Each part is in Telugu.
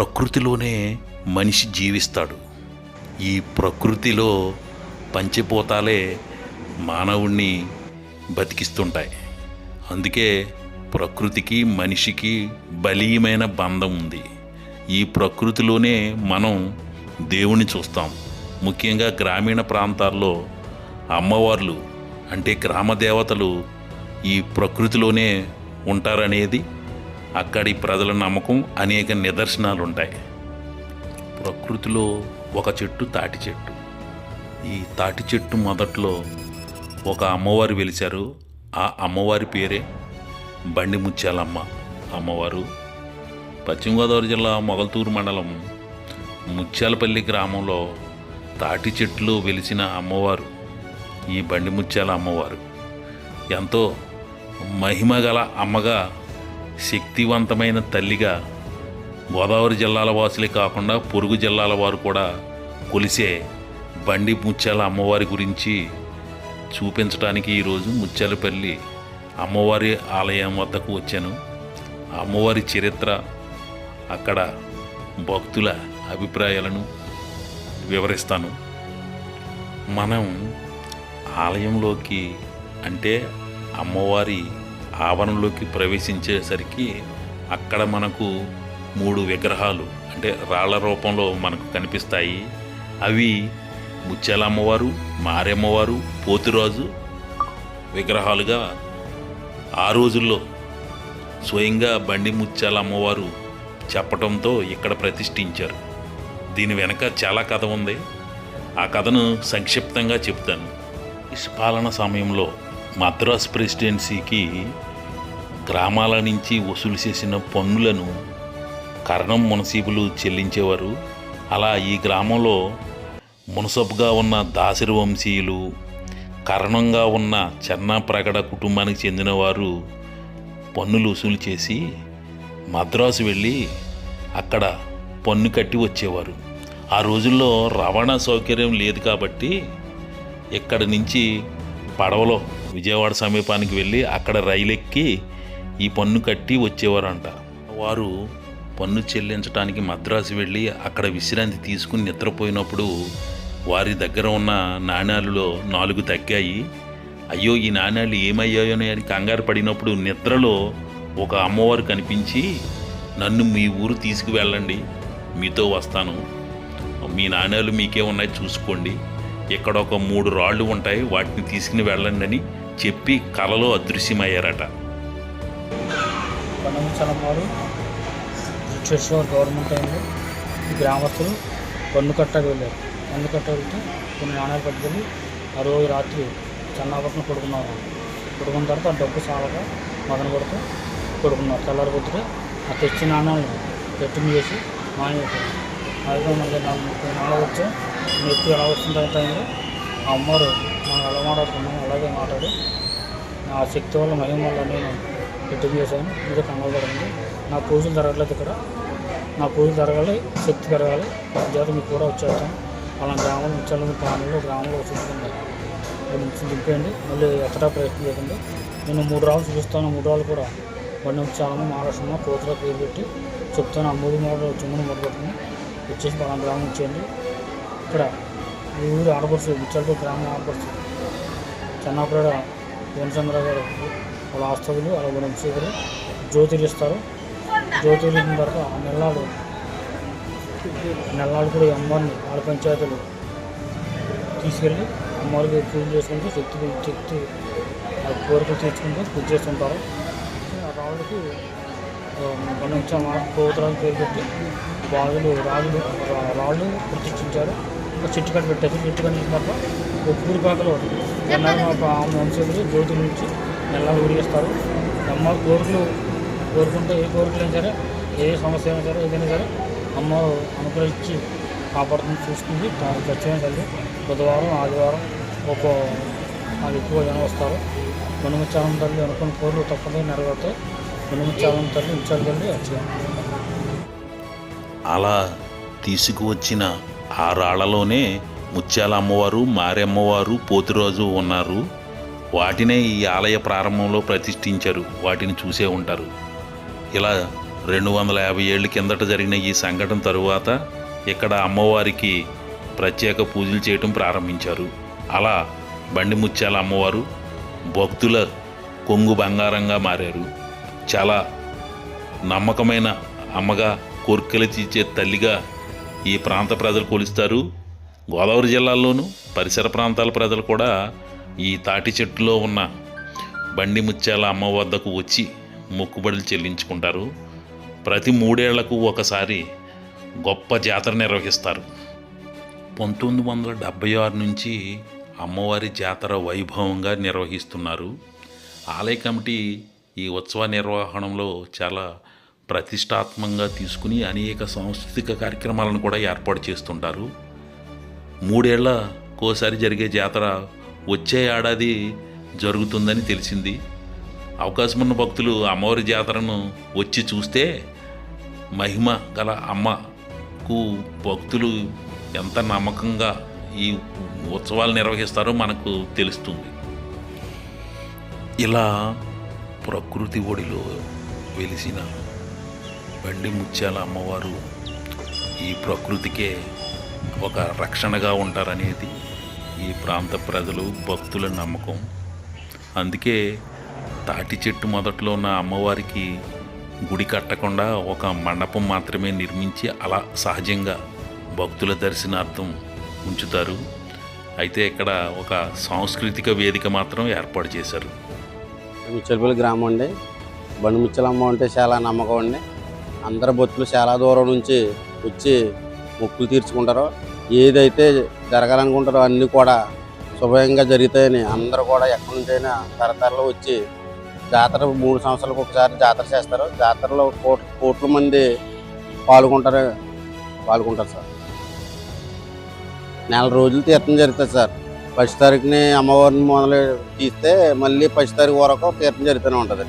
ప్రకృతిలోనే మనిషి జీవిస్తాడు. ఈ ప్రకృతిలో పంచిపోతాలే మానవుణ్ణి బతికిస్తుంటాయి. అందుకే ప్రకృతికి మనిషికి బలీయమైన బంధం ఉంది. ఈ ప్రకృతిలోనే మనం దేవుణ్ణి చూస్తాం. ముఖ్యంగా గ్రామీణ ప్రాంతాల్లో అమ్మవార్లు అంటే గ్రామ దేవతలు ఈ ప్రకృతిలోనే ఉంటారనేది అక్కడి ప్రజల నమ్మకం అనేక నిదర్శనాలు ఉంటాయి ప్రకృతిలో ఒక చెట్టు తాటి చెట్టు. ఈ తాటి చెట్టు మొదట్లో ఒక అమ్మవారు వెలిచారు ఆ అమ్మవారి పేరే బండి ముత్యాలమ్మ అమ్మవారు. పశ్చిమ గోదావరి జిల్లా మొగల్తూరు మండలం ముత్యాలపల్లి గ్రామంలో తాటి చెట్లు వెలిసిన అమ్మవారు ఈ బండి ముత్యాల అమ్మవారు. ఎంతో మహిమ గల అమ్మగా శక్తివంతమైన తల్లిగా గోదావరి జిల్లాల వాసులే కాకుండా పొరుగు జిల్లాల వారు కూడా కొలిసే బండి ముత్యాల అమ్మవారి గురించి చూపించడానికి ఈరోజు ముత్యాలపల్లి అమ్మవారి ఆలయం వద్దకు వచ్చాను. అమ్మవారి చరిత్ర అక్కడ భక్తుల అభిప్రాయాలను వివరిస్తాను. మనం ఆలయంలోకి అంటే అమ్మవారి ఆవరణలోకి ప్రవేశించేసరికి అక్కడ మనకు మూడు విగ్రహాలు అంటే రాళ్ళ రూపంలో మనకు కనిపిస్తాయి. అవి ముత్యాల అమ్మవారు మారెమ్మవారు పోతురాజు విగ్రహాలుగా ఆ రోజుల్లో స్వయంగా బండి ముత్యాల అమ్మవారు చెప్పటంతో ఇక్కడ ప్రతిష్ఠించారు. దీని వెనక చాలా కథ ఉంది. ఆ కథను సంక్షిప్తంగా చెప్తాను. ఇష్పాలన సమయంలో మద్రాస్ ప్రెసిడెన్సీకి గ్రామాల నుంచి వసూలు చేసిన పన్నులను కరణం మునసీబులు చెల్లించేవారు. అలా ఈ గ్రామంలో మునసబ్గా ఉన్న దాసరి వంశీయులు కరణంగా ఉన్న చెన్నాప్రగడ కుటుంబానికి చెందినవారు పన్నులు వసూలు చేసి మద్రాసు వెళ్ళి అక్కడ పన్ను కట్టి వచ్చేవారు. ఆ రోజుల్లో రవాణా సౌకర్యం లేదు కాబట్టి ఇక్కడి నుంచి పడవలో విజయవాడ సమీపానికి వెళ్ళి అక్కడ రైలు ఎక్కి ఈ పన్ను కట్టి వచ్చేవారంట. వారు పన్ను చెల్లించడానికి మద్రాసు వెళ్ళి అక్కడ విశ్రాంతి తీసుకుని నిద్రపోయినప్పుడు వారి దగ్గర ఉన్న నాణ్యాలలో నాలుగు తగ్గాయి. అయ్యో ఈ నాణ్యాలు ఏమయ్యాయోని అని కంగారు పడినప్పుడు నిద్రలో ఒక అమ్మవారు కనిపించి నన్ను మీ ఊరు తీసుకువెళ్ళండి మీతో వస్తాను. మీ నాణ్యాలు మీకే ఉన్నాయి చూసుకోండి. ఇక్కడ ఒక మూడు రాళ్ళు ఉంటాయి వాటిని తీసుకుని వెళ్ళండి అని చెప్పి కలలో అదృశ్యమయ్యారట. కొండముచ్చలం వారు బ్రిటిష్ గవర్నమెంట్ అయింది. ఈ గ్రామస్తులు పన్ను కట్టకు వెళ్ళారు. పన్ను కట్ట వెళ్తే కొన్ని నాణ్యాలు పట్టుకెళ్ళి ఆ రోజు రాత్రి చెన్నాపట్నం పడుకున్నారు. పడుకున్న తర్వాత ఆ డబ్బు సాలగా మదన కొడుతూ పడుకున్నారు. తెల్లారి కొద్దిగా ఆ తెచ్చిన నాణ్యాలను పెట్టిన చేసి మానేశారు అదే మనకి నాకు ముప్పై నాలుగు వచ్చే నెక్కు ఎలా వస్తుందో టైంలో ఆ అమ్మవారు మనం ఎలా మాట్లాడుకున్నామో అలాగే మాట్లాడి నా శక్తి వల్ల మహిమ వల్ల నేను ఇంటర్వ్యూ చేశాను. ఇది కంగారు పడింది. నా పూజలు జరగట్లేదు ఇక్కడ. నా పూజలు జరగాలి శక్తి పెరగాలి. చేత మీకు కూడా వచ్చేస్తాను అలా గ్రామంలో ఉంచాలని ప్లాన్లో గ్రామంలో చూసుకుంది నుంచి దింపేయండి. మళ్ళీ ఎత్తడా ప్రయత్నం చేయకండి. నేను మూడు రాళ్ళు చూపిస్తాను. మూడు రాళ్ళు కూడా బండి ఉంచాలని మహారాష్ట్రంలో కోతుల పేరు పెట్టి చెప్తాను. ఆ మూడు మూడు చుమ్మని మొదలుపెట్టుకుని వచ్చేసి పలానా గ్రామం ఇచ్చేయండి ఇక్కడ ఈ ఊరు ఆడపడుచు ముచ్చలపూర్ గ్రామం ఆడపడుచు. చెన్నాపేడ వేణచంద్ర గారు వాళ్ళ ఆస్తులు అలాగే వంశీకులు జ్యోతిలు ఇస్తారు. తర్వాత ఆ నెల్లాడు నెల్లాడు కూడా ఈ అమ్మవారిని వాళ్ళ పంచాయతీలు తీసుకెళ్ళి అమ్మవారికి పూజ చేసుకుంటూ శక్తి శక్తి ఆ కోరికలు తీర్చుకుంటూ పూజ చేస్తుంటారు. ఆ మనం ఇచ్చిన కోతరాలు పేరు పెట్టి బాగులు రాళ్ళు రాళ్ళు ప్రతిష్ఠించారు. ఒక చెట్టు కట్టు పెట్టారు. చెట్టు కట్టిన తర్వాత ఒక పూరిపాకలో ఎన్నాళ్ళు వంశీకులు జ్యోతుల నుంచి నెల ఊరిస్తారు అమ్మ కోరికలు కోరుకుంటే ఏ కోరికలు అయినా సరే ఏ సమస్య అయినా సరే ఏదైనా సరే అమ్మ అనుగ్రహించి కాపాడుతుంది చూసుకుంది దానికి ఖచ్చితంగా తల్లి బుధవారం ఆదివారం ఒక నాకు ఎక్కువ జనం వస్తారు. మనుమచ్చాలం తల్లి అనుకున్న కోరికలు తప్పకుండా నెరవేరుతాయి. మనుమచ్చాలం తల్లి ఉంచాలి తల్లి వచ్చాను అలా తీసుకువచ్చిన ఆ రాళ్ళలోనే ముత్యాల అమ్మవారు మారెమ్మవారు పోతురాజు ఉన్నారు. వాటినే ఈ ఆలయ ప్రారంభంలో ప్రతిష్ఠించారు. వాటిని చూసే ఉంటారు. ఇలా రెండు వందల యాభై ఏళ్ళ కిందట జరిగిన ఈ సంఘటన తరువాత ఇక్కడ అమ్మవారికి ప్రత్యేక పూజలు చేయటం ప్రారంభించారు. అలా బండి ముత్యాల అమ్మవారు భక్తుల కొంగు బంగారంగా మారారు. చాలా నమ్మకమైన అమ్మగా కోర్కెలు తీర్చే తల్లిగా ఈ ప్రాంత ప్రజలు కొలుస్తారు. గోదావరి జిల్లాల్లోనూ పరిసర ప్రాంతాల ప్రజలు కూడా ఈ తాటి చెట్టులో ఉన్న బండి ముత్యాల అమ్మ వద్దకు వచ్చి మొక్కుబడులు చెల్లించుకుంటారు. ప్రతి మూడేళ్ళకు ఒకసారి గొప్ప జాతర నిర్వహిస్తారు. పంతొమ్మిది వందల డెబ్భై ఆరు నుంచి అమ్మవారి జాతర వైభవంగా నిర్వహిస్తున్నారు. ఆలయ కమిటీ ఈ ఉత్సవ నిర్వహణలో చాలా ప్రతిష్టాత్మకంగా తీసుకుని అనేక సాంస్కృతిక కార్యక్రమాలను కూడా ఏర్పాటు చేస్తుంటారు. మూడేళ్ళకోసారి జరిగే జాతర వచ్చే ఏడాది జరుగుతుందని తెలిసింది. అవకాశం ఉన్న భక్తులు అమ్మవారి జాతరను వచ్చి చూస్తే మహిమ గల అమ్మకు భక్తులు ఎంత నమ్మకంగా ఈ ఉత్సవాలు నిర్వహిస్తారో మనకు తెలుస్తుంది. ఇలా ప్రకృతి ఒడిలో వెలిసిన బండి ముత్యాల అమ్మవారు ఈ ప్రకృతికే ఒక రక్షణగా ఉంటారనేది ఈ ప్రాంత ప్రజలు భక్తుల నమ్మకం. అందుకే తాటి చెట్టు మొదట్లో ఉన్న అమ్మవారికి గుడి కట్టకుండా ఒక మండపం మాత్రమే నిర్మించి అలా సహజంగా భక్తుల దర్శనార్థం ఉంచుతారు. అయితే ఇక్కడ ఒక సాంస్కృతిక వేదిక మాత్రం ఏర్పాటు చేశారు. ముచ్చలపల్లి గ్రామం అండి. బండి ముచ్చలమ్మ అంటే చాలా నమ్మకం అండి. అందరు భక్తులు చాలా దూరం నుంచి వచ్చి మొక్కులు తీర్చుకుంటారో. ఏదైతే జరగాలనుకుంటారో అన్నీ కూడా శుభంగా జరుగుతాయని అందరూ కూడా ఎక్కడి నుంచైనా తరతరలో వచ్చి జాతర మూడు సంవత్సరాలకు ఒకసారి జాతర చేస్తారు. జాతరలో కోట్ కోట్ల మంది పాల్గొంటారు పాల్గొంటారు సార్. నెల రోజులు తీర్థం జరుగుతుంది సార్. పది తారీఖుని అమ్మవారిని మొదలు తీస్తే మళ్ళీ పది తారీఖు వరకు తీర్థం జరుగుతూనే ఉంటుంది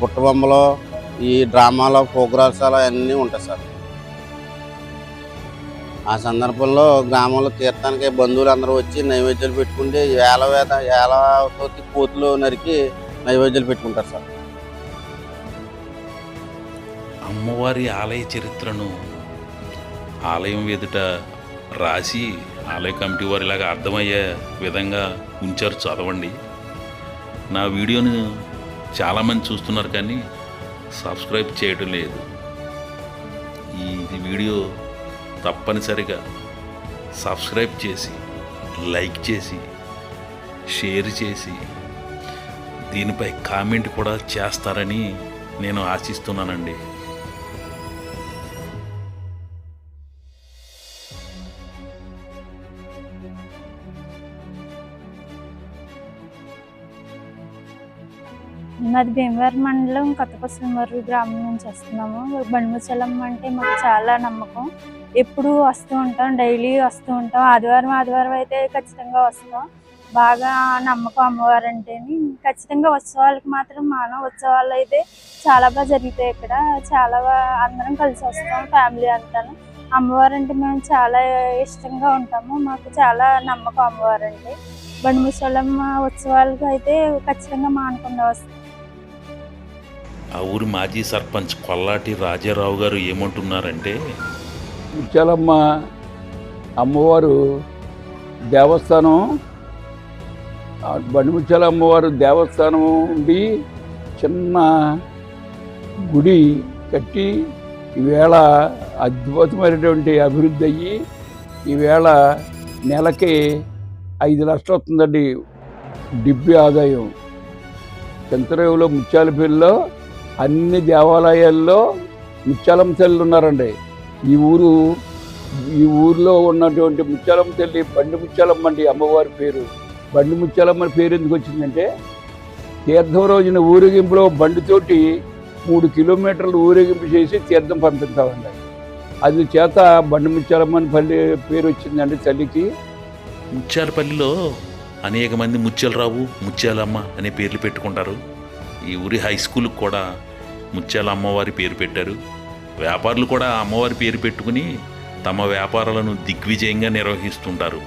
బుట్టబొమ్మలో ఈ డ్రామాలో ప్రోగ్రామ్స్ అలా అన్నీ ఉంటాయి సార్. ఆ సందర్భంలో గ్రామంలో తీర్థానికి బంధువులు అందరూ వచ్చి నైవేద్యాలు పెట్టుకుంటే ఏల వేద ఏలతో కోతులు నరికి నైవేద్యాలు పెట్టుకుంటారు సార్. అమ్మవారి ఆలయ చరిత్రను ఆలయం ఎదుట రాసి ఆలయ కమిటీ వారు ఇలాగ అర్థమయ్యే విధంగా ఉంచారు చదవండి. నా వీడియోను చాలామంది చూస్తున్నారు కానీ సబ్స్క్రైబ్ చేయడం లేదు. ఈ వీడియో తప్పనిసరిగా సబ్స్క్రైబ్ చేసి లైక్ చేసి షేర్ చేసి దీనిపై కామెంట్ కూడా చేస్తారని నేను ఆశిస్తున్నానండి. మాది భీమవరం మండలం కొత్తపసుమర్రు గ్రామం నుంచి వస్తున్నాము. బండిముచ్చలమ్మ అంటే మాకు చాలా నమ్మకం. ఎప్పుడూ వస్తూ ఉంటాం డైలీ వస్తూ ఉంటాం. ఆదివారం ఆదివారం అయితే ఖచ్చితంగా వస్తాం. బాగా నమ్మకం అమ్మవారు అంటేని ఖచ్చితంగా ఉత్సవాలకు మాత్రం మానవ ఉత్సవాలు అయితే చాలా బాగా జరుగుతాయి ఇక్కడ. చాలా అందరం కలిసి వస్తాం ఫ్యామిలీ అంతాను. అమ్మవారు అంటే మేము చాలా ఇష్టంగా ఉంటాము. మాకు చాలా నమ్మకం అమ్మవారు అంటే బండిముసలమ్మ ఉత్సవాలకు అయితే ఖచ్చితంగా మానకుండా వస్తాం. ఆ ఊరి మాజీ సర్పంచ్ కొల్లాటి రాజారావు గారు ఏమంటున్నారంటే ముత్యాలమ్మ అమ్మవారు దేవస్థానం బండి బండిముత్యాల అమ్మవారు దేవస్థానం ఉండి చిన్న గుడి కట్టి ఈవేళ అద్భుతమైనటువంటి అభివృద్ధి అయ్యి ఈవేళ నెలకి ఐదు లక్షలు వస్తుందండి డిబ్బి ఆదాయం. చంద్రయులో ముత్యాలపల్లిలో అన్ని దేవాలయాల్లో ముత్యాలమ్మ తల్లి ఉన్నారండి. ఈ ఊరు ఈ ఊర్లో ఉన్నటువంటి ముత్యాలమ్మ తల్లి బండి ముత్యాలమ్మ అండి అమ్మవారి పేరు. బండి ముత్యాలమ్మ పేరు ఎందుకు వచ్చిందంటే తీర్థం రోజున ఊరేగింపులో బండితోటి మూడు కిలోమీటర్లు ఊరేగింపు చేసి తీర్థం పంపిస్తామండి. అది చేత బండి ముత్యాలమ్మ అని పల్లి పేరు వచ్చిందండి తల్లికి. ముత్యాలపల్లిలో అనేక మంది ముత్యాలరావు ముత్యాలమ్మ అనే పేర్లు పెట్టుకుంటారు. ఈ ఊరి హై స్కూల్కి కూడా ముత్యాల అమ్మవారి పేరు పెట్టారు. వ్యాపారులు కూడా అమ్మవారి పేరు పెట్టుకుని తమ వ్యాపారాలను దిగ్విజయంగా నిర్వహిస్తుంటారు.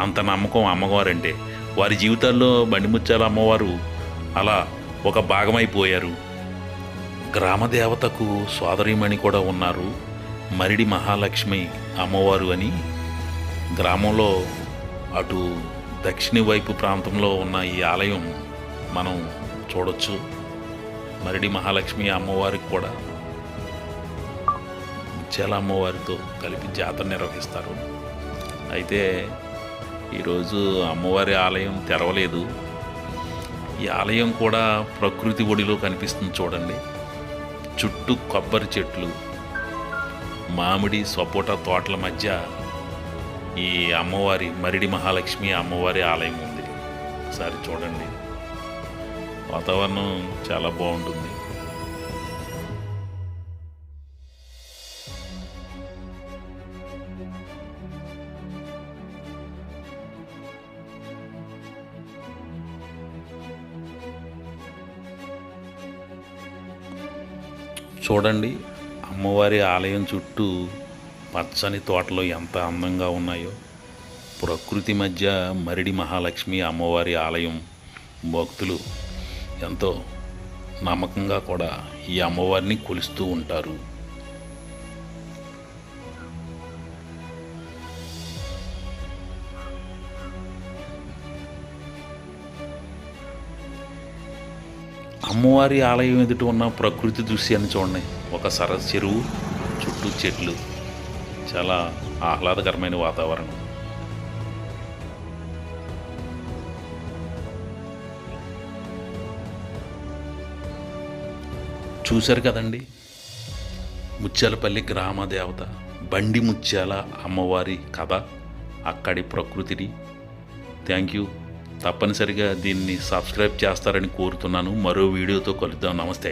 అంత నమ్మకం అమ్మవారంటే. వారి జీవితాల్లో బండిముత్యాల అమ్మవారు అలా ఒక భాగమైపోయారు. గ్రామదేవతకు దేవతకు కూడా ఉన్నారు. మరిడి మహాలక్ష్మి అమ్మవారు అని గ్రామంలో అటు దక్షిణ వైపు ప్రాంతంలో ఉన్న ఈ ఆలయం మనం చూడొచ్చు. మరిడి మహాలక్ష్మి అమ్మవారికి కూడా ముత్యాల అమ్మవారితో కలిపి జాతర నిర్వహిస్తారు. అయితే ఈరోజు అమ్మవారి ఆలయం తెరవలేదు. ఈ ఆలయం కూడా ప్రకృతి ఒడిలో కనిపిస్తుంది చూడండి. చుట్టూ కొబ్బరి చెట్లు మామిడి సపోటా తోటల మధ్య ఈ అమ్మవారి మరిడి మహాలక్ష్మి అమ్మవారి ఆలయం ఉంది. ఒకసారి చూడండి. వాతావరణం చాలా బాగుంటుంది. చూడండి అమ్మవారి ఆలయం చుట్టూ పచ్చని తోటలు ఎంత అందంగా ఉన్నాయో. ప్రకృతి మధ్య మరిడి మహాలక్ష్మి అమ్మవారి ఆలయం. భక్తులు ఎంతో నమ్మకంగా కూడా ఈ అమ్మవారిని కొలుస్తూ ఉంటారు. అమ్మవారి ఆలయం ఎదుట ఉన్న ప్రకృతి దృశ్యాన్ని చూడండి. ఒక సరస్సు చెరువు చుట్టూ చెట్లు. చాలా ఆహ్లాదకరమైన వాతావరణం. చూశారు కదండి? ముత్యాలపల్లి గ్రామ దేవత బండి ముత్యాల అమ్మవారి కథ అక్కడి ప్రకృతిని. థ్యాంక్ యూ తప్పనిసరిగా దీన్ని సబ్స్క్రైబ్ చేస్తారని కోరుతున్నాను. మరో వీడియోతో కలుద్దాం. నమస్తే.